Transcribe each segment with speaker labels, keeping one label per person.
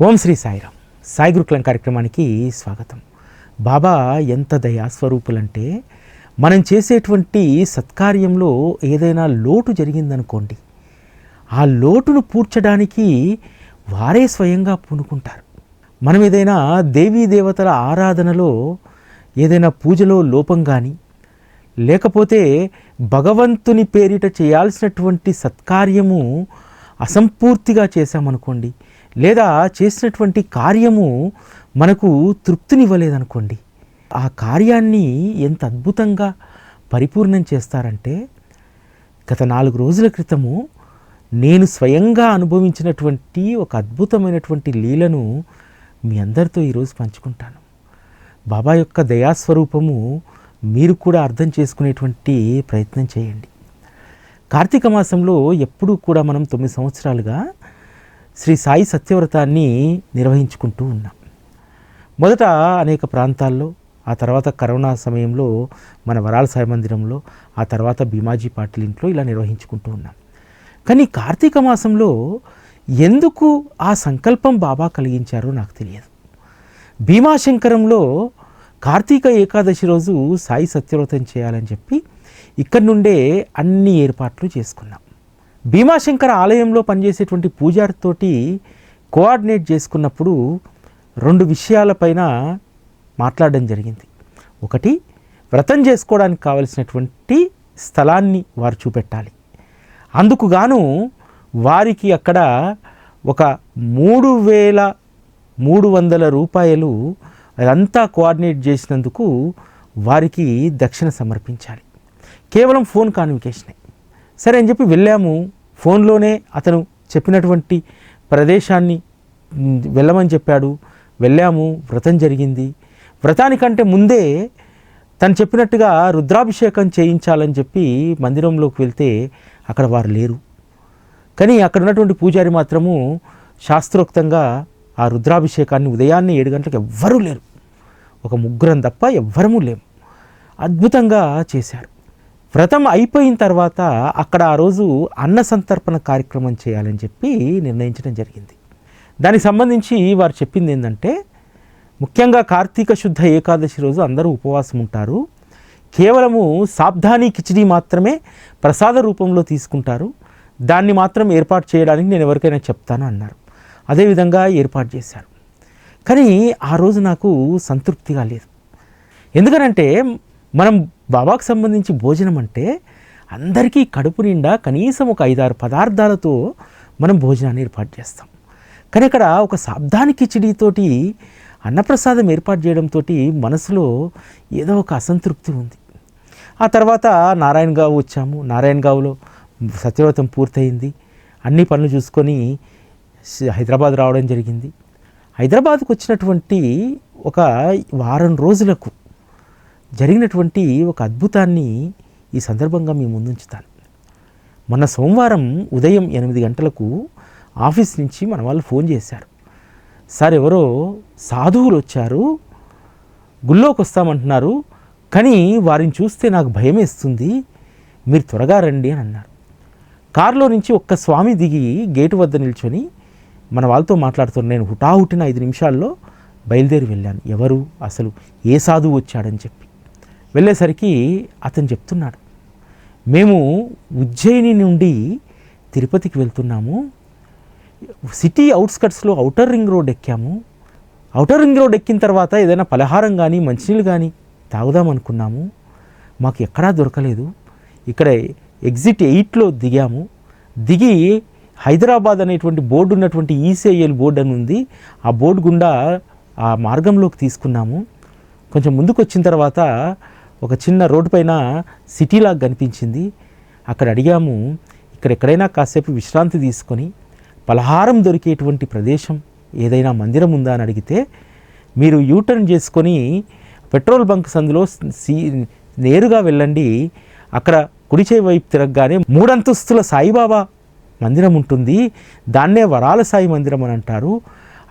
Speaker 1: ఓం శ్రీ సాయిరామ్. సాయి గురుకులం కార్యక్రమానికి స్వాగతం. బాబా ఎంత దయాస్వరూపులంటే మనం చేసేటువంటి సత్కార్యంలో ఏదైనా లోటు జరిగిందనుకోండి ఆ లోటును పూడ్చడానికి వారే స్వయంగా పూనుకుంటారు. మనం ఏదైనా దేవీ దేవతల ఆరాధనలో ఏదైనా పూజలో లోపం కానీ లేకపోతే భగవంతుని పేరిట చేయాల్సినటువంటి సత్కార్యము అసంపూర్తిగా చేశామనుకోండి లేదా చేసినటువంటి కార్యము మనకు తృప్తినివ్వలేదనుకోండి. ఆ కార్యాన్ని ఎంత అద్భుతంగా పరిపూర్ణం చేస్తారంటే గత నాలుగు రోజుల క్రితము నేను స్వయంగా అనుభవించినటువంటి ఒక అద్భుతమైనటువంటి లీలను మీ అందరితో ఈరోజు పంచుకుంటాను. బాబా యొక్క దయాస్వరూపము మీరు కూడా అర్థం చేసుకునేటువంటి ప్రయత్నం చేయండి. కార్తీక మాసంలో ఎప్పుడూ కూడా మనం తొమ్మిది సంవత్సరాలుగా శ్రీ సాయి సత్యవ్రతాన్ని నిర్వహించుకుంటూ ఉన్నాం. మొదట అనేక ప్రాంతాల్లో ఆ తర్వాత కరోనా సమయంలో మన వరాల సాయి మందిరంలో ఆ తర్వాత భీమాజీ పాటిల్ ఇంట్లో ఇలా నిర్వహించుకుంటూ ఉన్నాం. కానీ కార్తీక మాసంలో ఎందుకు ఆ సంకల్పం బాబా కలిగించారో నాకు తెలియదు. భీమాశంకరంలో కార్తీక ఏకాదశి రోజు సాయి సత్యవ్రతం చేయాలని చెప్పి ఇక్కడి నుండే అన్ని ఏర్పాట్లు చేసుకున్నాం. భీమాశంకర ఆలయంలో పనిచేసేటువంటి పూజారితోటి కోఆర్డినేట్ చేసుకున్నప్పుడు రెండు విషయాలపైన మాట్లాడడం జరిగింది. ఒకటి వ్రతం చేసుకోవడానికి కావలసినటువంటి స్థలాన్ని వారు చూపెట్టాలి. అందుకు గాను వారికి అక్కడ ఒక మూడు వేల మూడు వందల రూపాయలు అదంతా కోఆర్డినేట్ చేసినందుకు వారికి దక్షిణ సమర్పించాలి. కేవలం ఫోన్ కాన్వికేషనే. సరే అని చెప్పి వెళ్ళాము. ఫోన్లోనే అతను చెప్పినటువంటి ప్రదేశాన్ని వెళ్ళమని చెప్పాడు. వెళ్ళాము వ్రతం జరిగింది. వ్రతానికంటే ముందే తను చెప్పినట్టుగా రుద్రాభిషేకం చేయించాలని చెప్పి మందిరంలోకి వెళ్తే అక్కడ వారు లేరు. కానీ అక్కడ ఉన్నటువంటి పూజారి మాత్రము శాస్త్రోక్తంగా ఆ రుద్రాభిషేకాన్ని ఉదయాన్నే ఏడు గంటలకు ఎవ్వరూ లేరు. ఒక ముగ్గురం తప్ప ఎవ్వరము లేము. అద్భుతంగా చేశారు. వ్రతం అయిపోయిన తర్వాత అక్కడ ఆ రోజు అన్న సంతర్పణ కార్యక్రమం చేయాలని చెప్పి నిర్ణయించడం జరిగింది. దానికి సంబంధించి వారు చెప్పింది ఏంటంటే ముఖ్యంగా కార్తీక శుద్ధ ఏకాదశి రోజు అందరూ ఉపవాసం ఉంటారు. కేవలము సాబ్ధాని కిచిడి మాత్రమే ప్రసాద రూపంలో తీసుకుంటారు. దాన్ని మాత్రం ఏర్పాటు చేయడానికి నేను ఎవరికైనా చెప్తాను అన్నారు. అదేవిధంగా ఏర్పాటు చేశారు. కానీ ఆ రోజు నాకు సంతృప్తిగా లేదు. ఎందుకనంటే మనం బాబాకు సంబంధించి భోజనం అంటే అందరికీ కడుపు నిండా కనీసం ఒక ఐదారు పదార్థాలతో మనం భోజనాన్ని ఏర్పాటు చేస్తాం. కానీ అక్కడ ఒక శాబ్దాని కిచిడితోటి అన్నప్రసాదం ఏర్పాటు చేయడంతో మనసులో ఏదో ఒక అసంతృప్తి ఉంది. ఆ తర్వాత నారాయణగావ్ వచ్చాము. నారాయణగావ్లో సత్యవ్రతం పూర్తయింది. అన్ని పనులు చూసుకొని హైదరాబాద్ రావడం జరిగింది. హైదరాబాద్కు వచ్చినటువంటి ఒక వారం రోజులకు జరిగినటువంటి ఒక అద్భుతాన్ని ఈ సందర్భంగా మీ ముందుంచుతాను. మొన్న సోమవారం ఉదయం ఎనిమిది గంటలకు ఆఫీస్ నుంచి మన వాళ్ళు ఫోన్ చేశారు. సార్ ఎవరో సాధువులు వచ్చారు గుళ్ళోకి వస్తామంటున్నారు కానీ వారిని చూస్తే నాకు భయం వేస్తుంది మీరు త్వరగా రండి అని అన్నారు. కారులో నుంచి ఒక్క స్వామి దిగి గేటు వద్ద నిల్చొని మన వాళ్ళతో మాట్లాడుతున్నారు నేను హుటాహుటిన ఐదు నిమిషాల్లో బయలుదేరి వెళ్ళాను. ఎవరు? అసలు ఏ సాధువు వచ్చాడని చెప్పి. వెళ్ళేసరికి అతను చెప్తున్నాడు మేము ఉజ్జయిని నుండి తిరుపతికి వెళ్తున్నాము. సిటీ అవుట్స్కట్స్లో అవుటర్ రింగ్ రోడ్ ఎక్కాము. అవుటర్ రింగ్ రోడ్ ఎక్కిన తర్వాత ఏదైనా పలహారం కానీ మంచినీళ్ళు కానీ తాగుదాం అనుకున్నాము. మాకు ఎక్కడా దొరకలేదు. ఇక్కడ ఎగ్జిట్ ఎయిట్లో దిగాము. దిగి హైదరాబాద్ అనేటువంటి బోర్డు ఉన్నటువంటి ఈసీఐఎల్ బోర్డు అని ఉంది. ఆ బోర్డు గుండా ఆ మార్గంలోకి తీసుకున్నాము. కొంచెం ముందుకు వచ్చిన తర్వాత ఒక చిన్న రోడ్డు పైన సిటీలాగా కనిపించింది. అక్కడ అడిగాము ఇక్కడ ఎక్కడైనా కాసేపు విశ్రాంతి తీసుకొని పలహారం దొరికేటువంటి ప్రదేశం ఏదైనా మందిరం ఉందా? అని అడిగితే మీరు యూటర్న్ చేసుకొని పెట్రోల్ బంక్ సందులో సీ నేరుగా వెళ్ళండి. అక్కడ కుడిచే వైపు తిరగగానే మూడంతస్తుల సాయిబాబా మందిరం ఉంటుంది. దాన్నే వరాల సాయి మందిరం అని అంటారు.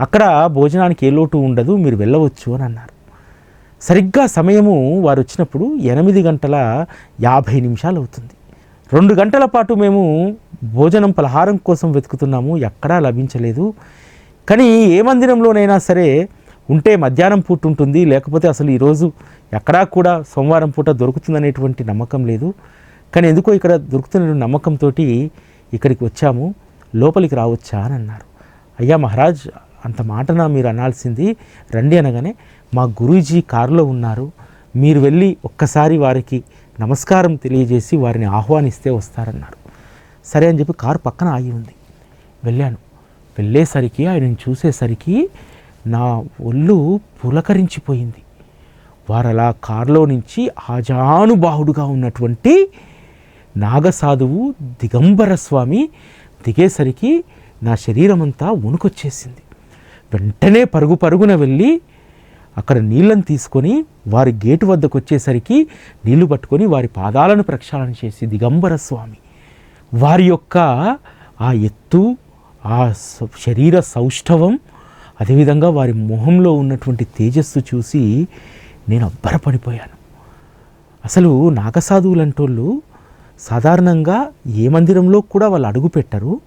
Speaker 1: అక్కడ భోజనానికి ఏ లోటు ఉండదు మీరు వెళ్ళవచ్చు అని అన్నారు. సరిగ్గా సమయము వారు వచ్చినప్పుడు ఎనిమిది గంటల యాభై నిమిషాలు అవుతుంది రెండు గంటల పాటు మేము భోజనం పలహారం కోసం వెతుకుతున్నాము ఎక్కడా లభించలేదు. కానీ ఏ మందిరంలోనైనా సరే ఉంటే మధ్యాహ్నం పూట ఉంటుంది లేకపోతే అసలు ఈరోజు ఎక్కడా కూడా సోమవారం పూట దొరుకుతుందనేటువంటి నమ్మకం లేదు. కానీ ఎందుకో ఇక్కడ దొరుకుతున్న నమ్మకంతో ఇక్కడికి వచ్చాము లోపలికి రావచ్చా అని అన్నారు. అయ్యా మహారాజ్ అంత మాటన మీరు అనాల్సింది? రండి అనగానే మా గురూజీ కారులో ఉన్నారు. మీరు వెళ్ళి ఒక్కసారి వారికి నమస్కారం తెలియజేసి వారిని ఆహ్వానిస్తే వస్తారన్నారు. సరే అని చెప్పి కారు పక్కన ఆగి ఉంది. వెళ్ళాను. వెళ్ళేసరికి ఆయనను చూసేసరికి నా ఒళ్ళు పులకరించిపోయింది. వారు అలా కారులో నుంచి ఆజానుబాహుడుగా ఉన్నటువంటి నాగసాధువు దిగంబర స్వామి దిగేసరికి నా శరీరం అంతా వణుకొచ్చేసింది. వెంటనే పరుగు పరుగున వెళ్ళి అక్కడ నీళ్ళని తీసుకొని వారి గేటు వద్దకు వచ్చేసరికి నీళ్ళు పట్టుకొని వారి పాదాలను ప్రక్షాళన చేసి దిగంబర స్వామి వారి యొక్క ఆ ఎత్తు ఆ శరీర సౌష్ఠవం అదేవిధంగా వారి మొహంలో ఉన్నటువంటి తేజస్సు చూసి నేను అబ్బరపడిపోయాను. అసలు నాగసాధువులంటోళ్ళు సాధారణంగా ఏ మందిరంలో కూడా వాళ్ళు అడుగు పెట్టరు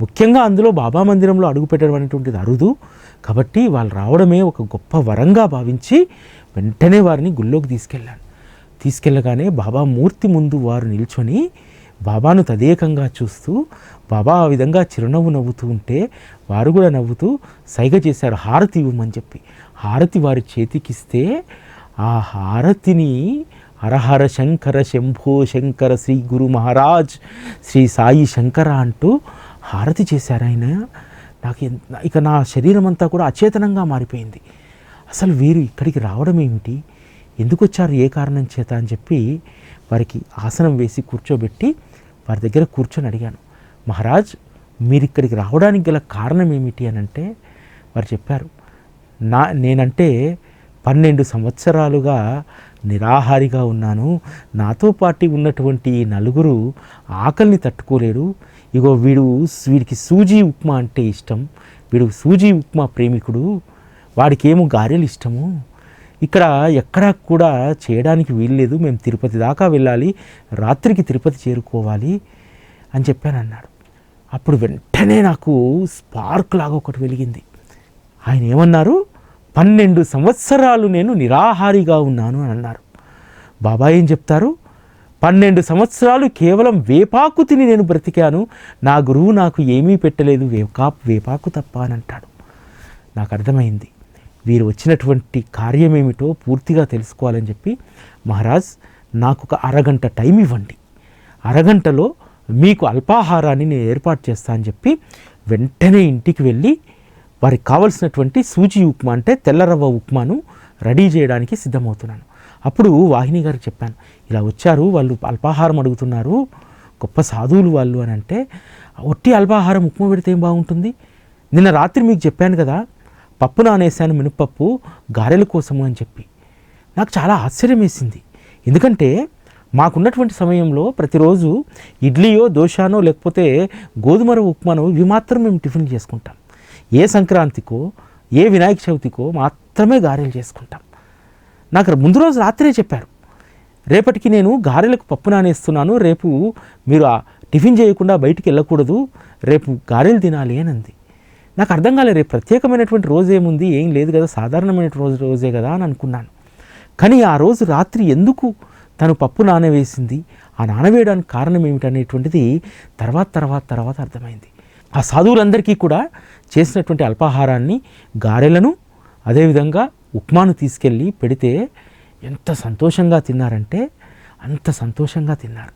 Speaker 1: ముఖ్యంగా అందులో బాబా మందిరంలో అడుగు పెట్టడం అనేటువంటిది అరుదు. కాబట్టి వాళ్ళు రావడమే ఒక గొప్ప వరంగా భావించి వెంటనే వారిని గుళ్ళోకి తీసుకెళ్ళాను తీసుకెళ్ళగానే బాబా మూర్తి ముందు వారు నిల్చొని బాబాను తదేకంగా చూస్తూ బాబా ఆ విధంగా చిరునవ్వు నవ్వుతూ ఉంటే వారు కూడా నవ్వుతూ సైగ చేశారు హారతి ఇవ్వమని చెప్పి. హారతి వారి చేతికిస్తే ఆ హారతిని హరహర శంకర శంభో శంకర శ్రీ గురు మహారాజ్ శ్రీ సాయి శంకర అంటూ హారతి చేశారు ఆయన. నాకు ఇక నా శరీరం అంతా కూడా అచేతనంగా మారిపోయింది. అసలు వీరు ఇక్కడికి రావడం ఏమిటి? ఎందుకు వచ్చారు? ఏ కారణం చేత అని చెప్పి వారికి ఆసనం వేసి కూర్చోబెట్టి వారి దగ్గర కూర్చొని అడిగాను. మహారాజ్ మీరు ఇక్కడికి రావడానికి గల కారణం ఏమిటి అని అంటే వారు చెప్పారు. నా నేనంటే పన్నెండు సంవత్సరాలుగా నిరాహారిగా ఉన్నాను. నాతో పాటు ఉన్నటువంటి ఈ నలుగురు ఆకలిని తట్టుకోలేడు ఇగో వీడు వీడికి సూజీ ఉప్మా అంటే ఇష్టం. వీడు సూజీ ఉప్మా ప్రేమికుడు. వాడికి ఏమో గారెలు ఇష్టము. ఇక్కడ ఎక్కడా కూడా చేయడానికి వీల్లేదు. మేము తిరుపతి దాకా వెళ్ళాలి. రాత్రికి తిరుపతి చేరుకోవాలి అని చెప్పాను అన్నాడు. అప్పుడు వెంటనే నాకు స్పార్క్ లాగా ఒకటి వెలిగింది. ఆయన ఏమన్నారు? పన్నెండు సంవత్సరాలు నేను నిరాహారిగా ఉన్నాను అని అన్నారు. బాబా ఏం చెప్తారు? పన్నెండు సంవత్సరాలు కేవలం వేపాకు తిని నేను బ్రతికాను. నా గురువు నాకు ఏమీ పెట్టలేదు. వేకా వేపాకు తప్ప అని అంటాడు. నాకు అర్థమైంది. వీరు వచ్చినటువంటి కార్యమేమిటో పూర్తిగా తెలుసుకోవాలని చెప్పి మహారాజ్ నాకు ఒక అరగంట టైం ఇవ్వండి. అరగంటలో మీకు అల్పాహారాన్ని నేను ఏర్పాటు చేస్తా అని చెప్పి వెంటనే ఇంటికి వెళ్ళి వారికి కావలసినటువంటి సూజీ ఉప్మా అంటే తెల్లరవ్వ ఉప్మాను రెడీ చేయడానికి సిద్ధమవుతున్నాను. అప్పుడు వాహిని గారికి చెప్పాను ఇలా వచ్చారు వాళ్ళు అల్పాహారం అడుగుతున్నారు గొప్ప సాధువులు వాళ్ళు అని అంటే ఒట్టి అల్పాహారం ఉప్మా పెడితే ఏం బాగుంటుంది? నిన్న రాత్రి మీకు చెప్పాను కదా పప్పు నానేసాను మినపప్పు గారెల కోసము అని చెప్పి. నాకు చాలా ఆశ్చర్యం వేసింది. ఎందుకంటే మాకున్నటువంటి సమయంలో ప్రతిరోజు ఇడ్లీయో దోశానో లేకపోతే గోధుమ ఉప్మానో ఇవి మాత్రం మేము టిఫిన్ చేసుకుంటాం. ఏ సంక్రాంతికో ఏ వినాయక చవితికో మాత్రమే గారెలు చేసుకుంటాం. నాకు ముందు రోజు రాత్రే చెప్పారు. రేపటికి నేను గారెలకు పప్పు నానేస్తున్నాను రేపు మీరు ఆ టిఫిన్ చేయకుండా బయటికి వెళ్ళకూడదు రేపు గారెలు తినాలి అని అంది. నాకు అర్థం కాలేదు రేపు ప్రత్యేకమైనటువంటి రోజు ఏముంది ఏం లేదు కదా సాధారణమైన రోజు రోజే కదా అని అనుకున్నాను. కానీ ఆ రోజు రాత్రి ఎందుకు తను పప్పు నానవేసింది ఆ నానవేయడానికి కారణం ఏమిటనేటువంటిది తర్వాత తర్వాత తర్వాత అర్థమైంది. ఆ సాధువులందరికీ కూడా చేసినటువంటి అల్పాహారాన్ని గారెలను అదేవిధంగా ఉప్మాను తీసుకెళ్ళి పెడితే ఎంత సంతోషంగా తిన్నారంటే అంత సంతోషంగా తిన్నారు.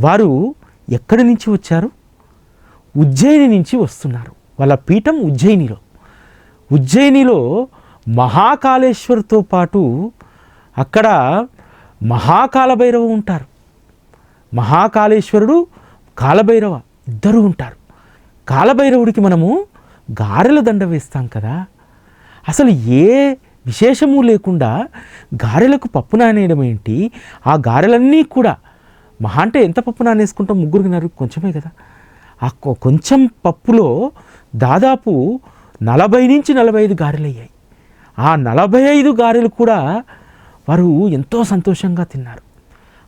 Speaker 1: వారు ఎక్కడి నుంచి వచ్చారు? ఉజ్జయిని నుంచి వస్తున్నారు. వాళ్ళ పీఠం ఉజ్జయినిలో. ఉజ్జయినిలో మహాకాళేశ్వరితో పాటు అక్కడ మహాకాలభైరవ ఉంటారు. మహాకాళేశ్వరుడు కాలభైరవ ఇద్దరు ఉంటారు. కాలభైరవుడికి మనము గారెల దండ వేస్తాం కదా. అసలు ఏ విశేషము లేకుండా గారెలకు పప్పు నానేయడం ఏంటి? ఆ గారెలన్నీ కూడా మహా అంటే ఎంత పప్పు నానేసుకుంటాం ముగ్గురికి నరు కొంచెమే కదా. ఆ కొ- కొంచెం పప్పులో దాదాపు నలభై నుంచి నలభై ఐదు గారెలు అయ్యాయి. ఆ నలభై ఐదు గారెలు కూడా వారు ఎంతో సంతోషంగా తిన్నారు.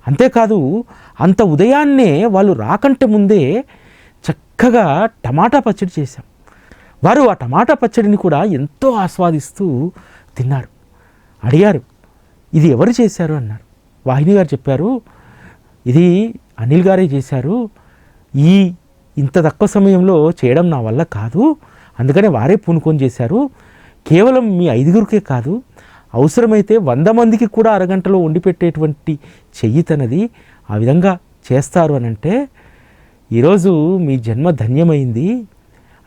Speaker 1: అంతేకాదు అంత ఉదయాన్నే వాళ్ళు రాకంటే ముందే చక్కగా టమాటా పచ్చడి చేశాం. వారు ఆ టమాటా పచ్చడిని కూడా ఎంతో ఆస్వాదిస్తూ తిన్నారు అడిగారు ఇది ఎవరు చేశారు? అన్నారు. వాహిని గారు చెప్పారు ఇది అనిల్ గారే చేశారు. ఈ ఇంత తక్కువ సమయంలో చేయడం నా వల్ల కాదు. అందుకనే వారే పూనుకొని చేశారు. కేవలం మీ ఐదుగురికే కాదు. అవసరమైతే వంద మందికి కూడా అరగంటలో వండి పెట్టేటువంటి చెయ్యి తనది. ఆ విధంగా చేస్తారు అని అంటే ఈరోజు మీ జన్మ ధన్యమైంది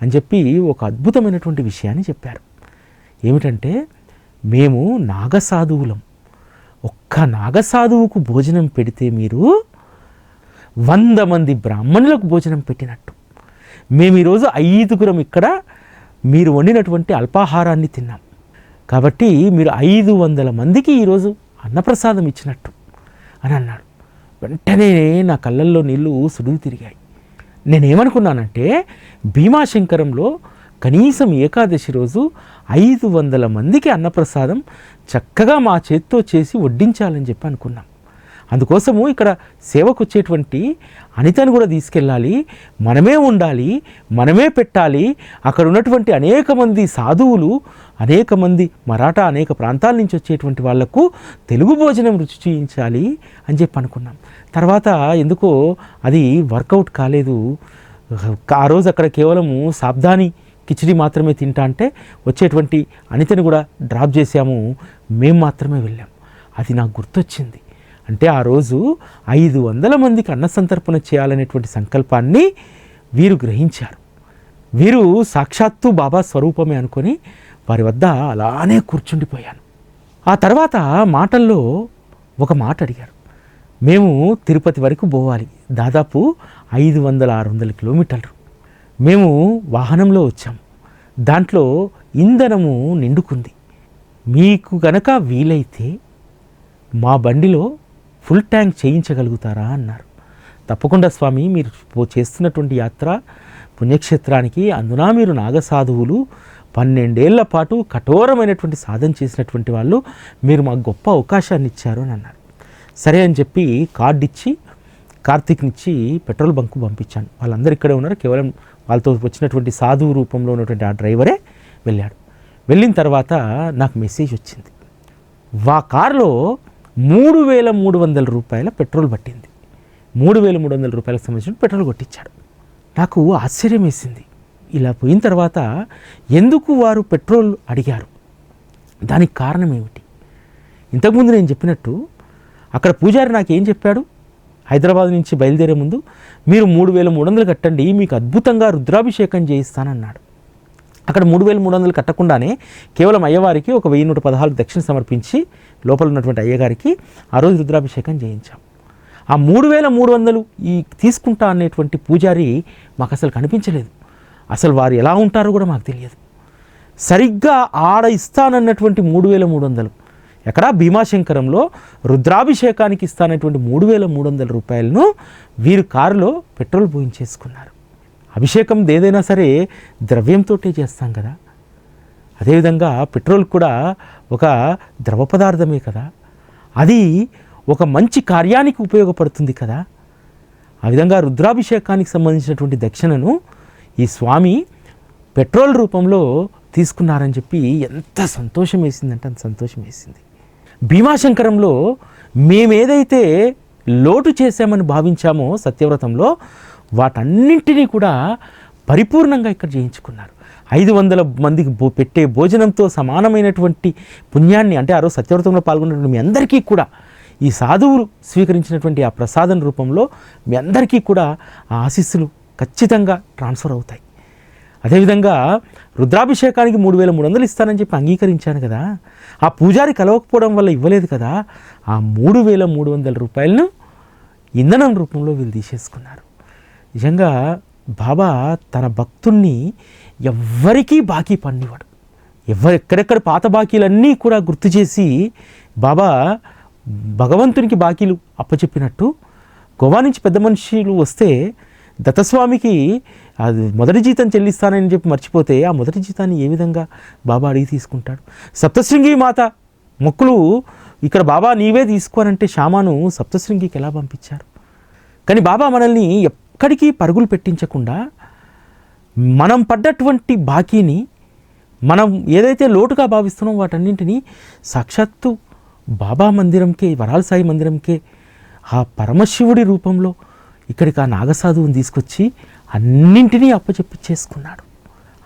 Speaker 1: అని చెప్పి ఒక అద్భుతమైనటువంటి విషయాన్ని చెప్పారు. ఏమిటంటే మేము నాగసాధువులం. ఒక్క నాగసాధువుకు భోజనం పెడితే మీరు వంద మంది బ్రాహ్మణులకు భోజనం పెట్టినట్టు. మేము ఈరోజు ఐదుగురం ఇక్కడ మీరు వండినటువంటి అల్పాహారాన్ని తిన్నాం. కాబట్టి మీరు ఐదు వందల మందికి ఈరోజు అన్నప్రసాదం ఇచ్చినట్టు అని అన్నాడు. వెంటనే నా కళ్ళల్లో నీళ్ళు సుడులు తిరిగాయి. నేనేమనుకున్నానంటే భీమాశంకరంలో కనీసం ఏకాదశి రోజు ఐదు వందల మందికి అన్నప్రసాదం చక్కగా మా చేత్తో చేసి వడ్డించాలని చెప్పి అనుకున్నాం. అందుకోసము ఇక్కడ సేవకు వచ్చేటువంటి అనితను కూడా తీసుకెళ్ళాలి మనమే ఉండాలి మనమే పెట్టాలి. అక్కడ ఉన్నటువంటి అనేక మంది సాధువులు అనేక మంది మరాఠా అనేక ప్రాంతాల నుంచి వచ్చేటువంటి వాళ్ళకు తెలుగు భోజనం రుచి చూయించాలి అని చెప్పి అనుకున్నాం. తర్వాత ఎందుకో అది వర్కౌట్ కాలేదు. ఆ రోజు అక్కడ కేవలము సాబ్దాని కిచిడి మాత్రమే తింటా అంటే వచ్చేటువంటి అనితని కూడా డ్రాప్ చేసాము మేము మాత్రమే వెళ్ళాం. అది నాకు గుర్తొచ్చింది. అంటే ఆ రోజు ఐదు వందల మందికి అన్న సంతర్పణ చేయాలనేటువంటి సంకల్పాన్ని వీరు గ్రహించారు. వీరు సాక్షాత్తు బాబా స్వరూపమే అనుకొని వారి వద్ద అలానే కూర్చుండిపోయాను. ఆ తర్వాత మాటల్లో ఒక మాట అడిగారు. మేము తిరుపతి వరకు పోవాలి. దాదాపు ఐదు వందల ఆరు వందల కిలోమీటర్లు. మేము వాహనంలో వచ్చాం. దాంట్లో ఇంధనము నిండుకుంది. మీకు గనక వీలైతే మా బండిలో ఫుల్ ట్యాంక్ చేయించగలుగుతారా అన్నారు. తప్పకుండా స్వామి మీరు చేస్తున్నటువంటి యాత్ర పుణ్యక్షేత్రానికి అందున మీరు నాగసాధువులు పన్నెండేళ్ళ పాటు కఠోరమైనటువంటి సాధన చేసినటువంటి వాళ్ళు మీరు మాకు గొప్ప అవకాశాన్ని ఇచ్చారు అని అన్నారు. సరే అని చెప్పి కార్డు ఇచ్చి కార్తీక్నిచ్చి పెట్రోల్ బంకు పంపించాను. వాళ్ళందరూ ఇక్కడే ఉన్నారు. కేవలం వాళ్ళతో వచ్చినటువంటి సాధువు రూపంలో ఉన్నటువంటి ఆ డ్రైవరే వెళ్ళాడు. వెళ్ళిన తర్వాత నాకు మెసేజ్ వచ్చింది. వా కారులో మూడు వేల మూడు వందల రూపాయల పెట్రోల్ పట్టింది. మూడు వేల మూడు వందల రూపాయలకు సంబంధించిన పెట్రోల్ కొట్టించాడు. నాకు ఆశ్చర్యం వేసింది. ఇలా పోయిన తర్వాత ఎందుకు వారు పెట్రోల్ అడిగారు? దానికి కారణం ఏమిటి? ఇంతకుముందు నేను చెప్పినట్టు అక్కడ పూజారి నాకు ఏం చెప్పాడు? హైదరాబాద్ నుంచి బయలుదేరే ముందు మీరు మూడు వేల మూడు వందలు కట్టండి మీకు అద్భుతంగా రుద్రాభిషేకం చేయిస్తానన్నాడు. అక్కడ మూడు వేల మూడు వందలు కట్టకుండానే కేవలం అయ్యవారికి ఒక వెయ్యి నూట పదహారు దక్షిణ సమర్పించి లోపల ఉన్నటువంటి అయ్యగారికి ఆ రోజు రుద్రాభిషేకం చేయించాం. ఆ మూడు వేల మూడు వందలు ఈ తీసుకుంటా అనేటువంటి పూజారి మాకు అసలు కనిపించలేదు. అసలు వారు ఎలా ఉంటారో కూడా మాకు తెలియదు. సరిగ్గా ఆడ ఇస్తానన్నటువంటి మూడు వేల మూడు వందలు ఎక్కడ భీమాశంకరంలో రుద్రాభిషేకానికి ఇస్తానటువంటి మూడు వేల మూడు వందల రూపాయలను వీరు కారులో పెట్రోల్ పోయించేసుకున్నారు. అభిషేకం ఏదైనా సరే ద్రవ్యంతోటే చేస్తాం కదా. అదేవిధంగా పెట్రోల్ కూడా ఒక ద్రవ పదార్థమే కదా. అది ఒక మంచి కార్యానికి ఉపయోగపడుతుంది కదా. ఆ విధంగా రుద్రాభిషేకానికి సంబంధించినటువంటి దక్షిణను ఈ స్వామి పెట్రోల్ రూపంలో తీసుకున్నారని చెప్పి ఎంత సంతోషం వేసిందంటే అంత సంతోషం వేసింది భీమాశంకరంలో మేమేదైతే లోటు చేశామని భావించామో సత్యవ్రతంలో వాటన్నింటినీ కూడా పరిపూర్ణంగా ఇక్కడ చేయించుకున్నారు. ఐదు వందల మందికి భో పెట్టే భోజనంతో సమానమైనటువంటి పుణ్యాన్ని అంటే ఆ రోజు సత్యవ్రతంలో పాల్గొన్నటువంటి మీ అందరికీ కూడా ఈ సాధువులు స్వీకరించినటువంటి ఆ ప్రసాదం రూపంలో మీ అందరికీ కూడా ఆ ఆశీస్సులు ఖచ్చితంగా ట్రాన్స్ఫర్ అవుతాయి. అదేవిధంగా రుద్రాభిషేకానికి మూడు వేల మూడు వందలు ఇస్తానని చెప్పి అంగీకరించాను కదా. ఆ పూజారి కలవకపోవడం వల్ల ఇవ్వలేదు కదా. ఆ మూడు వేల మూడు వందల రూపాయలను ఇంధనం రూపంలో వీళ్ళు తీసేసుకున్నారు. నిజంగా బాబా తన భక్తుణ్ణి ఎవ్వరికీ బాకీ పన్నివాడు ఎవరు ఎక్కడెక్కడ పాత బాకీలన్నీ కూడా గుర్తు చేసి బాబా భగవంతునికి బాకీలు అప్పచెప్పినట్టు గోవా నుంచి పెద్ద మనుషులు వస్తే దత్తస్వామికి అది మొదటి జీతం చెల్లిస్తానని చెప్పి మర్చిపోతే ఆ మొదటి జీతాన్ని ఏ విధంగా బాబా అడిగి తీసుకుంటాడు? సప్తశృంగి మాత మొక్కులు ఇక్కడ బాబా నీవే తీసుకోనంటే శామాను సప్తశృంగికి ఎలా పంపించారు? కానీ బాబా మనల్ని ఎక్కడికి పరుగులు పెట్టించకుండా మనం పడ్డటువంటి బాకీని మనం ఏదైతే లోటుగా భావిస్తున్నామో వాటన్నింటినీ సాక్షాత్తు బాబా మందిరంకే వరాల సాయి మందిరంకే ఆ పరమశివుడి రూపంలో ఇక్కడికి ఆ నాగసాధువుని తీసుకొచ్చి అన్నింటినీ అప్పచెప్పించేసుకున్నాడు.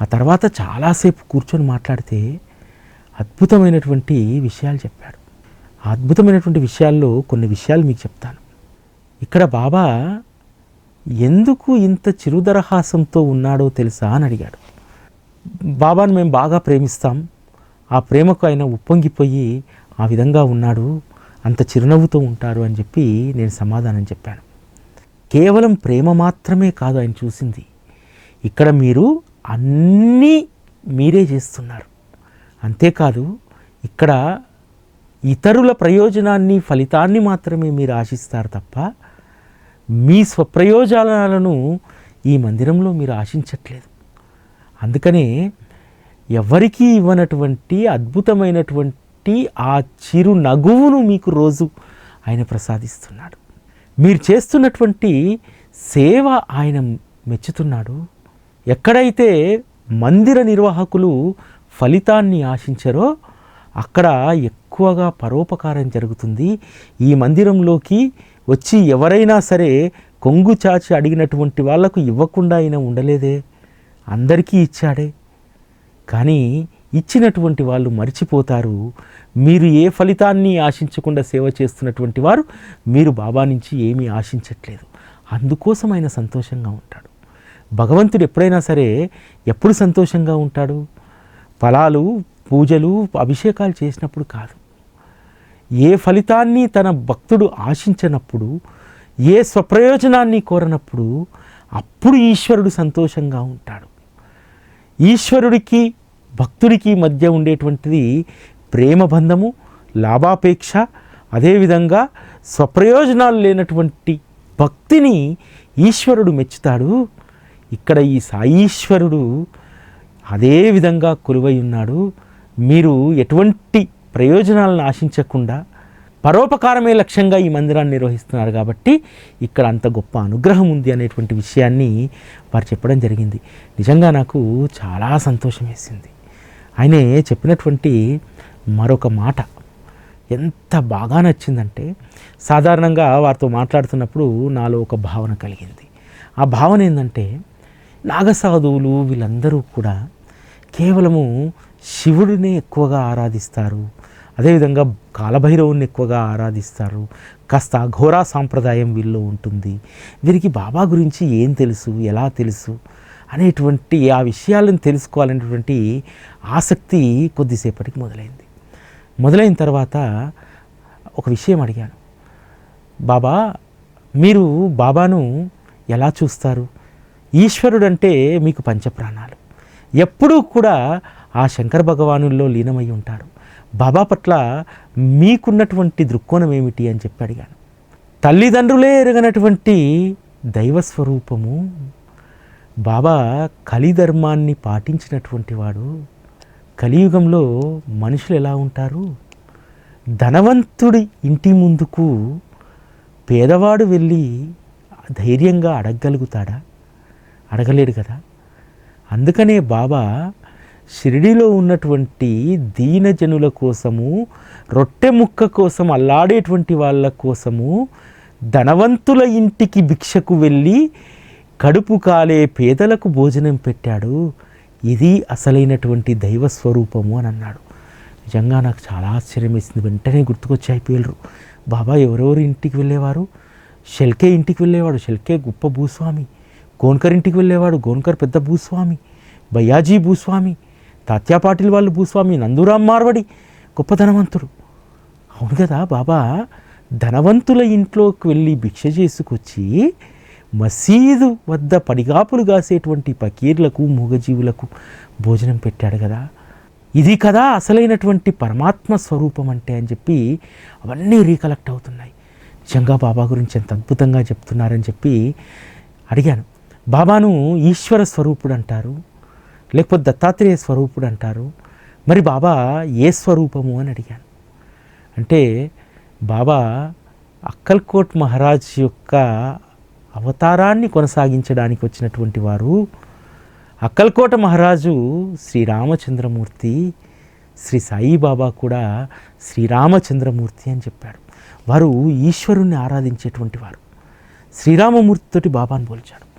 Speaker 1: ఆ తర్వాత చాలాసేపు కూర్చొని మాట్లాడితే అద్భుతమైనటువంటి విషయాలు చెప్పాడు. ఆ అద్భుతమైనటువంటి విషయాల్లో కొన్ని విషయాలు మీకు చెప్తాను. ఇక్కడ బాబా ఎందుకు ఇంత చిరుదరహాసంతో ఉన్నాడో తెలుసా అని అడిగాడు. బాబాను మేము బాగా ప్రేమిస్తాం. ఆ ప్రేమకు ఆయన ఉప్పొంగిపోయి ఆ విధంగా ఉన్నాడు. అంత చిరునవ్వుతో ఉంటారు అని చెప్పి నేను సమాధానం చెప్పాను. కేవలం ప్రేమ మాత్రమే కాదు ఆయన చూసింది. ఇక్కడ మీరు అన్నీ మీరే చేస్తున్నారు. అంతేకాదు ఇక్కడ ఇతరుల ప్రయోజనాన్ని ఫలితాన్ని మాత్రమే మీరు ఆశిస్తారు తప్ప మీ స్వప్రయోజనాలను ఈ మందిరంలో మీరు ఆశించట్లేదు. అందుకనే ఎవరికీ ఇవ్వనటువంటి అద్భుతమైనటువంటి ఆ చిరు నగువును మీకు రోజు ఆయన ప్రసాదిస్తున్నాడు. మీరు చేస్తున్నటువంటి సేవ ఆయన మెచ్చుతున్నాడు. ఎక్కడైతే మందిర నిర్వాహకులు ఫలితాన్ని ఆశించారో అక్కడ ఎక్కువగా పరోపకారం జరుగుతుంది. ఈ మందిరంలోకి వచ్చి ఎవరైనా సరే కొంగు చాచి అడిగినటువంటి వాళ్ళకు ఇవ్వకుండా అయినా ఉండలేదే. అందరికీ ఇచ్చాడే. కానీ ఇచ్చినటువంటి వాళ్ళు మర్చిపోతారు. మీరు ఏ ఫలితాన్ని ఆశించకుండా సేవ చేస్తున్నటువంటి వారు మీరు బాబా నుంచి ఏమీ ఆశించట్లేదు. అందుకోసం ఆయన సంతోషంగా ఉంటాడు. భగవంతుడు ఎప్పుడైనా సరే ఎప్పుడు సంతోషంగా ఉంటాడు? ఫలాలు పూజలు అభిషేకాలు చేసినప్పుడు కాదు. ఏ ఫలితాన్ని తన భక్తుడు ఆశించినప్పుడు ఏ స్వప్రయోజనాన్ని కోరనప్పుడు అప్పుడు ఈశ్వరుడు సంతోషంగా ఉంటాడు. ఈశ్వరుడికి భక్తుడికి మధ్య ఉండేటువంటిది ప్రేమ బంధము లాభాపేక్ష అదేవిధంగా స్వప్రయోజనాలు లేనటువంటి భక్తిని ఈశ్వరుడు మెచ్చుతాడు. ఇక్కడ ఈ సాయీశ్వరుడు అదే విధంగా కొలువై ఉన్నాడు. మీరు ఎటువంటి ప్రయోజనాలను ఆశించకుండా పరోపకారమే లక్ష్యంగా ఈ మందిరాన్ని నిర్వహిస్తున్నారు కాబట్టి ఇక్కడ అంత గొప్ప అనుగ్రహం ఉంది అనేటువంటి విషయాన్ని వారు చెప్పడం జరిగింది. నిజంగా నాకు చాలా సంతోషం వేసింది. ఆయనే చెప్పినటువంటి మరొక మాట. ఎంత బాగా నచ్చిందంటే సాధారణంగా వారితో మాట్లాడుతున్నప్పుడు నాలో ఒక భావన కలిగింది. ఆ భావన ఏంటంటే నాగసాధువులు వీళ్ళందరూ కూడా కేవలము శివుడినే ఎక్కువగా ఆరాధిస్తారు. అదేవిధంగా కాలభైరవుని ఎక్కువగా ఆరాధిస్తారు. కాస్త ఘోరా సాంప్రదాయం వీళ్ళు ఉంటుంది. వీరికి బాబా గురించి ఏం తెలుసు? ఎలా తెలుసు? అనేటువంటి ఆ విషయాలను తెలుసుకోవాలనేటువంటి ఆసక్తి కొద్దిసేపటికి మొదలైంది. మొదలైన తర్వాత ఒక విషయం అడిగాను. బాబా మీరు బాబాను ఎలా చూస్తారు? ఈశ్వరుడు అంటే మీకు పంచప్రాణాలు. ఎప్పుడూ కూడా ఆ శంకర భగవానుల్లో లీనమై ఉంటారు. బాబా పట్ల మీకున్నటువంటి దృక్కోణం ఏమిటి? అని చెప్పి అడిగాను. తల్లిదండ్రులే ఎరగనటువంటి దైవస్వరూపము. బాబా కలిధర్మాన్ని పాటించినటువంటి వాడు కలియుగంలో మనుషులు ఎలా ఉంటారు? ధనవంతుడి ఇంటి ముందుకు పేదవాడు వెళ్ళి ధైర్యంగా అడగగలుగుతాడా? అడగలేడు కదా? అందుకనే బాబా షిరిడిలో ఉన్నటువంటి దీనజనుల కోసము రొట్టె ముక్క కోసం అల్లాడేటువంటి వాళ్ళ కోసము ధనవంతుల ఇంటికి భిక్షకు వెళ్ళి కడుపు కాలే పేదలకు భోజనం పెట్టాడు. ఇది అసలైనటువంటి దైవ స్వరూపము అని అన్నాడు. నిజంగా నాకు చాలా ఆశ్చర్యం వేసింది వెంటనే గుర్తుకొచ్చి అయిపోయారు బాబా ఎవరెవరు ఇంటికి వెళ్ళేవారు? షెల్కే ఇంటికి వెళ్ళేవాడు. షెల్కే గొప్ప భూస్వామి. గోన్కర్ ఇంటికి వెళ్ళేవాడు. గోన్కర్ పెద్ద భూస్వామి. బయ్యాజీ భూస్వామి. తాత్యా పాటిల్ వాళ్ళు భూస్వామి. నందురామ్ మార్వడి గొప్ప ధనవంతుడు. అవును కదా బాబా ధనవంతుల ఇంట్లోకి వెళ్ళి భిక్ష చేసుకొచ్చి మసీదు వద్ద పడిగాపులు కాసేటువంటి పకీర్లకు మూగజీవులకు భోజనం పెట్టాడు కదా. ఇది కదా అసలైనటువంటి పరమాత్మ స్వరూపం అంటే అని చెప్పి అవన్నీ రీకలెక్ట్ అవుతున్నాయి. నిజంగా బాబా గురించి ఎంత అద్భుతంగా చెప్తున్నారని చెప్పి అడిగాను. బాబాను ఈశ్వర స్వరూపుడు అంటారు లేకపోతే దత్తాత్రేయ స్వరూపుడు అంటారు. మరి బాబా ఏ స్వరూపము అని అడిగాను. అంటే బాబా అక్కల్కోట్ మహారాజ్ యొక్క అవతారాన్ని కొనసాగించడానికి వచ్చినటువంటి వారు అక్కల్కోట మహారాజు శ్రీరామచంద్రమూర్తి శ్రీ సాయిబాబా కూడా శ్రీరామచంద్రమూర్తి అని చెప్పాడు వారు ఈశ్వరుణ్ణి ఆరాధించేటువంటి వారు. శ్రీరామమూర్తితోటి బాబాను పోల్చాడు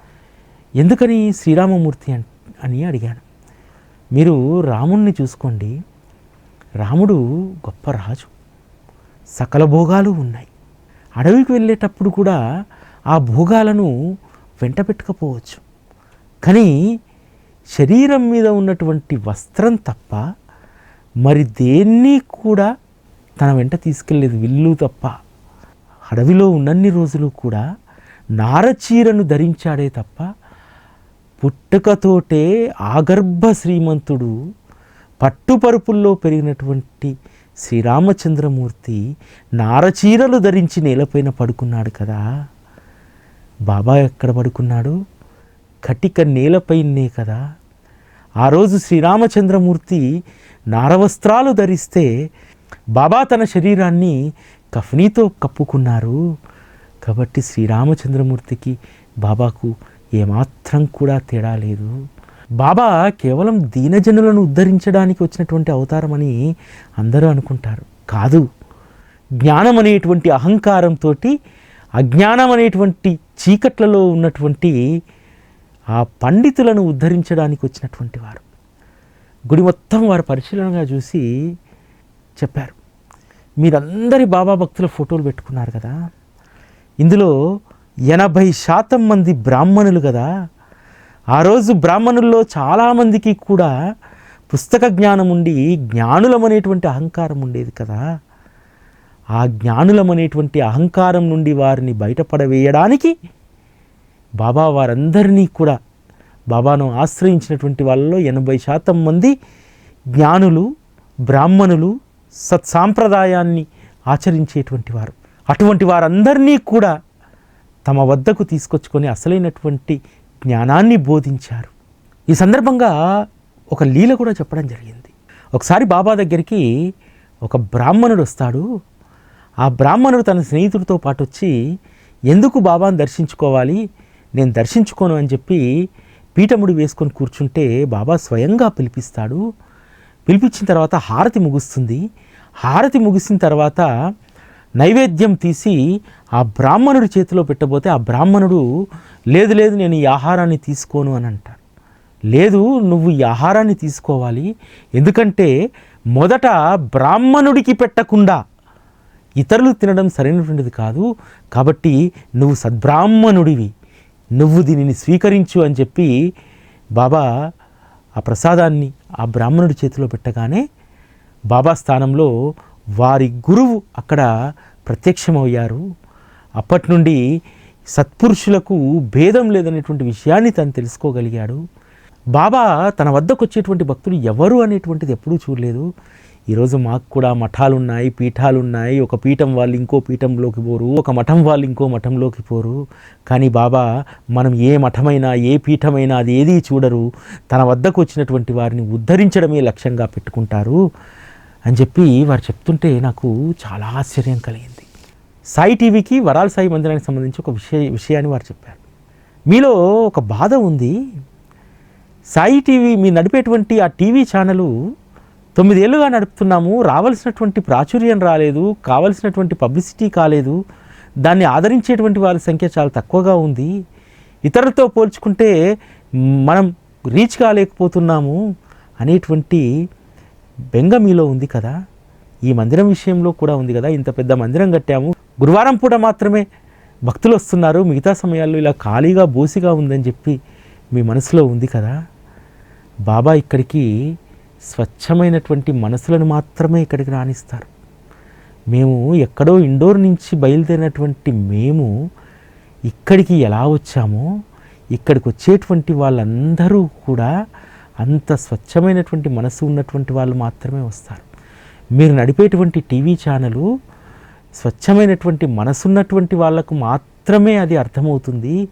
Speaker 1: ఎందుకని శ్రీరామమూర్తి అని అడిగాను. మీరు రాముణ్ణి చూసుకోండి. రాముడు గొప్ప రాజు. సకల భోగాలు ఉన్నాయి. అడవికి వెళ్ళేటప్పుడు కూడా ఆ భోగాలను వెంట పెట్టుకపోవచ్చు కానీ శరీరం మీద ఉన్నటువంటి వస్త్రం తప్ప మరి దేన్ని కూడా తన వెంట తీసుకెళ్ళేదు విల్లు తప్ప అడవిలో ఉన్నన్ని రోజులు కూడా నారచీరను ధరించాడే తప్ప పుట్టుకతోటే ఆగర్భ శ్రీమంతుడు పట్టుపరుపుల్లో పెరిగినటువంటి శ్రీరామచంద్రమూర్తి నారచీరలు ధరించి నేలపైన పడుకున్నాడు కదా. బాబా ఎక్కడ పడుకున్నాడు? కటిక నేలపైనే కదా. ఆ రోజు శ్రీరామచంద్రమూర్తి నారవస్త్రాలు ధరిస్తే బాబా తన శరీరాన్ని కఫనీతో కప్పుకున్నారు. కాబట్టి శ్రీరామచంద్రమూర్తికి బాబాకు ఏమాత్రం కూడా తేడా లేదు. బాబా కేవలం దీనజనులను ఉద్ధరించడానికి వచ్చినటువంటి అవతారమని అందరూ అనుకుంటారు. కాదు. జ్ఞానం అనేటువంటి అహంకారంతో అజ్ఞానం అనేటువంటి చీకట్లలో ఉన్నటువంటి ఆ పండితులను ఉద్ధరించడానికి వచ్చినటువంటి వారు. గుడి మొత్తం వారు పరిశీలనగా చూసి చెప్పారు. మీరందరి బాబా భక్తుల ఫోటోలు పెట్టుకున్నారు కదా. ఇందులో ఎనభై శాతం మంది బ్రాహ్మణులు కదా. ఆ రోజు బ్రాహ్మణుల్లో చాలామందికి కూడా పుస్తక జ్ఞానం ఉండి జ్ఞానులమనేటువంటి అహంకారం ఉండేది కదా. ఆ జ్ఞానులమనేటువంటి అహంకారం నుండి వారిని బయటపడవేయడానికి బాబా వారందరినీ కూడా బాబాను ఆశ్రయించినటువంటి వాళ్ళలో ఎనభై శాతం మంది జ్ఞానులు బ్రాహ్మణులు సత్సాంప్రదాయాన్ని ఆచరించేటువంటి వారు. అటువంటి వారందరినీ కూడా తమ వద్దకు తీసుకొచ్చుకొని అసలైనటువంటి జ్ఞానాన్ని బోధించారు. ఈ సందర్భంగా ఒక లీల కూడా చెప్పడం జరిగింది. ఒకసారి బాబా దగ్గరికి ఒక బ్రాహ్మణుడు వస్తాడు. ఆ బ్రాహ్మణుడు తన స్నేహితుడితో పాటు వచ్చి ఎందుకు బాబాను దర్శించుకోవాలి? నేను దర్శించుకోను అని చెప్పి పీఠముడి వేసుకొని కూర్చుంటే బాబా స్వయంగా పిలిపిస్తాడు. పిలిపించిన తర్వాత హారతి ముగుస్తుంది. హారతి ముగిసిన తర్వాత నైవేద్యం తీసి ఆ బ్రాహ్మణుడి చేతిలో పెట్టబోతే ఆ బ్రాహ్మణుడు లేదు లేదు నేను ఈ ఆహారాన్ని తీసుకోను అని అంటాడు. లేదు నువ్వు ఈ ఆహారాన్ని తీసుకోవాలి. ఎందుకంటే మొదట బ్రాహ్మణుడికి పెట్టకుండా ఇతరులు తినడం సరైనటువంటిది కాదు. కాబట్టి నువ్వు సద్బ్రాహ్మణుడివి. నువ్వు దీనిని స్వీకరించు అని చెప్పి బాబా ఆ ప్రసాదాన్ని ఆ బ్రాహ్మణుడి చేతిలో పెట్టగానే బాబా స్థానంలో వారి గురువు అక్కడ ప్రత్యక్షమయ్యారు. అప్పటి నుండి సత్పురుషులకు భేదం లేదనేటువంటి విషయాన్ని తను తెలుసుకోగలిగాడు. బాబా తన వద్దకు వచ్చేటువంటి భక్తులు ఎవరు అనేటువంటిది ఎప్పుడూ చూడలేదు. ఈరోజు మాకు కూడా మఠాలు ఉన్నాయి పీఠాలు ఉన్నాయి ఒక పీఠం వాళ్ళు ఇంకో పీఠంలోకి పోరు ఒక మఠం వాళ్ళు ఇంకో మఠంలోకి పోరు. కానీ బాబా మనం ఏ మఠమైనా ఏ పీఠమైనా అది ఏది చూడరు. తన వద్దకు వచ్చినటువంటి వారిని ఉద్ధరించడమే లక్ష్యంగా పెట్టుకుంటారు అని చెప్పి వారు చెప్తుంటే నాకు చాలా ఆశ్చర్యం కలిగింది. సాయి టీవీకి వరాల సాయి మందిరానికి సంబంధించి ఒక విషయ విషయాన్ని వారు చెప్పారు. మీలో ఒక బాధ ఉంది. సాయి టీవీ మీ నడిపేటువంటి ఆ టీవీ ఛానలు తొమ్మిదేళ్ళుగా నడుపుతున్నాము రావాల్సినటువంటి ప్రాచుర్యం రాలేదు కావలసినటువంటి పబ్లిసిటీ కాలేదు దాన్ని ఆదరించేటువంటి వారి సంఖ్య చాలా తక్కువగా ఉంది. ఇతరులతో పోల్చుకుంటే మనం రీచ్ కాలేకపోతున్నాము అనేటువంటి బెంగ మీలో ఉంది కదా. ఈ మందిరం విషయంలో కూడా ఉంది కదా. ఇంత పెద్ద మందిరం కట్టాము. గురువారం పూట మాత్రమే భక్తులు వస్తున్నారు. మిగతా సమయాల్లో ఇలా ఖాళీగా బోసిగా ఉందని చెప్పి మీ మనసులో ఉంది కదా. బాబా ఇక్కడికి స్వచ్ఛమైనటువంటి మనసులను మాత్రమే ఇక్కడికి రాణిస్తారు. మేము ఎక్కడో ఇండోర్ నుంచి బయలుదేరినటువంటి మేము ఇక్కడికి ఎలా వచ్చామో ఇక్కడికి వచ్చేటువంటి వాళ్ళందరూ కూడా అంత స్వచ్ఛమైనటువంటి మనసు ఉన్నటువంటి వాళ్ళు మాత్రమే వస్తారు. మీరు నడిపేటువంటి టీవీ ఛానలు స్వచ్ఛమైనటువంటి మనసున్నటువంటి వాళ్ళకు మాత్రమే అది అర్థమవుతుంది.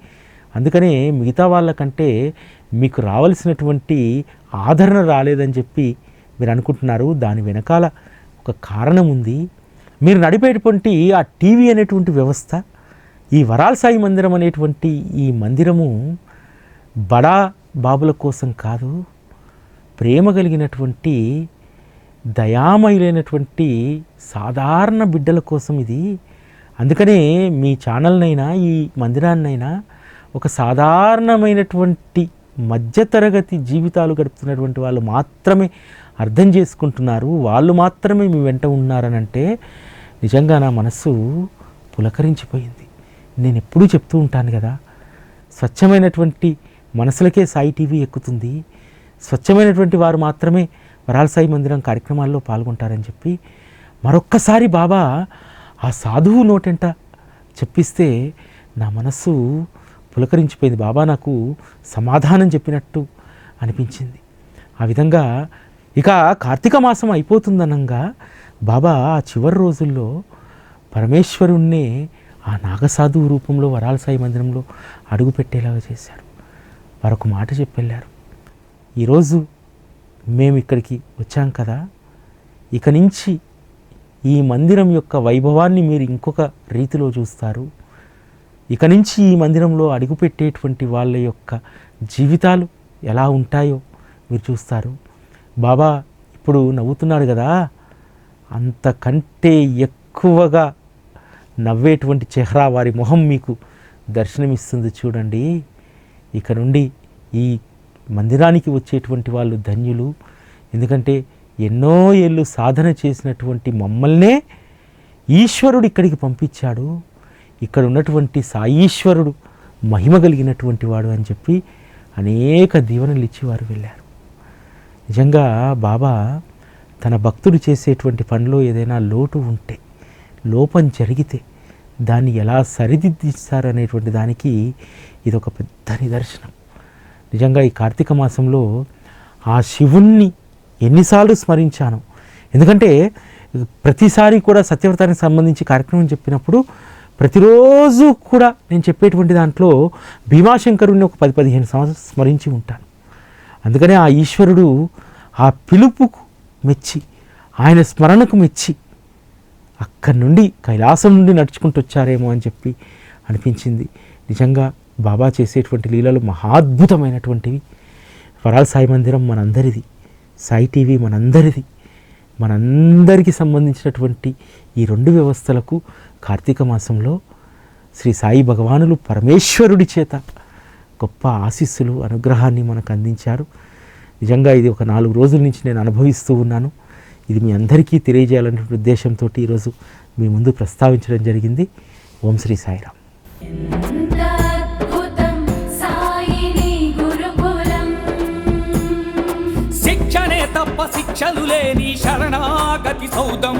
Speaker 1: అందుకనే మిగతా వాళ్ళకంటే మీకు రావాల్సినటువంటి ఆదరణ రాలేదని చెప్పి మీరు అనుకుంటున్నారు. దాని వెనకాల ఒక కారణం ఉంది. మీరు నడిపేటువంటి ఆ టీవీ అనేటువంటి వ్యవస్థ ఈ వరాల సాయి మందిరం అనేటువంటి ఈ మందిరము బడా బాబుల కోసం కాదు ప్రేమ కలిగినటువంటి దయామయులైనటువంటి సాధారణ బిడ్డల కోసం ఇది. అందుకనే మీ ఛానల్నైనా ఈ మందిరాన్నైనా ఒక సాధారణమైనటువంటి మధ్యతరగతి జీవితాలు గడుపుతున్నటువంటి వాళ్ళు మాత్రమే అర్థం చేసుకుంటున్నారు. వాళ్ళు మాత్రమే మీ వెంట ఉన్నారనంటే నిజంగా నా మనస్సు పులకరించిపోయింది. నేను ఎప్పుడూ చెప్తూ ఉంటాను కదా స్వచ్ఛమైనటువంటి మనసులకే సాయి టీవీ ఎక్కుతుంది. స్వచ్ఛమైనటువంటి వారు మాత్రమే వరాల సాయి మందిరం కార్యక్రమాల్లో పాల్గొంటారని చెప్పి మరొక్కసారి బాబా ఆ సాధువు నోటెంట చెప్పిస్తే నా మనస్సు పులకరించిపోయింది. బాబా నాకు సమాధానం చెప్పినట్టు అనిపించింది. ఆ విధంగా ఇక కార్తీక మాసం అయిపోతుందనంగా బాబా ఆ చివరి రోజుల్లో పరమేశ్వరుణ్ణే ఆ నాగసాధువు రూపంలో వరాల సాయి మందిరంలో అడుగుపెట్టేలాగా చేశారు. మరొక మాట చెప్పెళ్ళారు. ఈరోజు మేము ఇక్కడికి వచ్చాం కదా. ఇక నుంచి ఈ మందిరం యొక్క వైభవాన్ని మీరు ఇంకొక రీతిలో చూస్తారు. ఇక నుంచి ఈ మందిరంలో అడుగుపెట్టేటువంటి వాళ్ళ యొక్క జీవితాలు ఎలా ఉంటాయో మీరు చూస్తారు. బాబా ఇప్పుడు నవ్వుతున్నాడు కదా. అంతకంటే ఎక్కువగా నవ్వేటువంటి చెహ్రా వారి మొహం మీకు దర్శనమిస్తుంది చూడండి. ఇక నుండి ఈ మందిరానికి వచ్చేటువంటి వాళ్ళు ధన్యులు. ఎందుకంటే ఎన్నో ఏళ్ళు సాధన చేసినటువంటి మమ్మల్నే ఈశ్వరుడు ఇక్కడికి పంపించాడు. ఇక్కడ ఉన్నటువంటి సాయీశ్వరుడు మహిమ కలిగినటువంటి వాడు అని చెప్పి అనేక దీవెనలు ఇచ్చి వారు వెళ్ళారు. నిజంగా బాబా తన భక్తుడు చేసేటువంటి పనిలో ఏదైనా లోటు ఉంటే లోపం జరిగితే దాన్ని ఎలా సరిదిద్దిస్తారనేటువంటి దానికి ఇది ఒక పెద్ద నిదర్శనం. నిజంగా ఈ కార్తీక మాసంలో ఆ శివుణ్ణి ఎన్నిసార్లు స్మరించాను. ఎందుకంటే ప్రతిసారి కూడా సత్యవ్రతానికి సంబంధించి కార్యక్రమం చెప్పినప్పుడు ప్రతిరోజు కూడా నేను చెప్పేటువంటి దాంట్లో భీమాశంకరుణ్ణి ఒక పది పదిహేను సంవత్సరాలు స్మరించి ఉంటాను. అందుకనే ఆ ఈశ్వరుడు ఆ పిలుపుకు మెచ్చి ఆయన స్మరణకు మెచ్చి అక్కడి నుండి కైలాసం నుండి నడుచుకుంటూ వచ్చారేమో అని చెప్పి అనిపించింది. నిజంగా బాబా చేసేటువంటి లీలలు మహాద్భుతమైనటువంటివి వరాల సాయి మందిరం మనందరిది సాయి టీవీ మనందరిది మనందరికీ సంబంధించినటువంటి ఈ రెండు వ్యవస్థలకు కార్తీక మాసంలో శ్రీ సాయి భగవానులు పరమేశ్వరుడి చేత గొప్ప ఆశీస్సులు అనుగ్రహాన్ని మనకు అందించారు. నిజంగా ఇది ఒక నాలుగు రోజుల నుంచి నేను అనుభవిస్తూ ఉన్నాను. ఇది మీ అందరికీ తెలియజేయాలనే ఉద్దేశంతో ఈరోజు మీ ముందు ప్రస్తావించడం జరిగింది. ఓం శ్రీ సాయిరామ్.
Speaker 2: శిక్షణే తప్ప శిక్షలు లేని శరణాగతి సౌదం.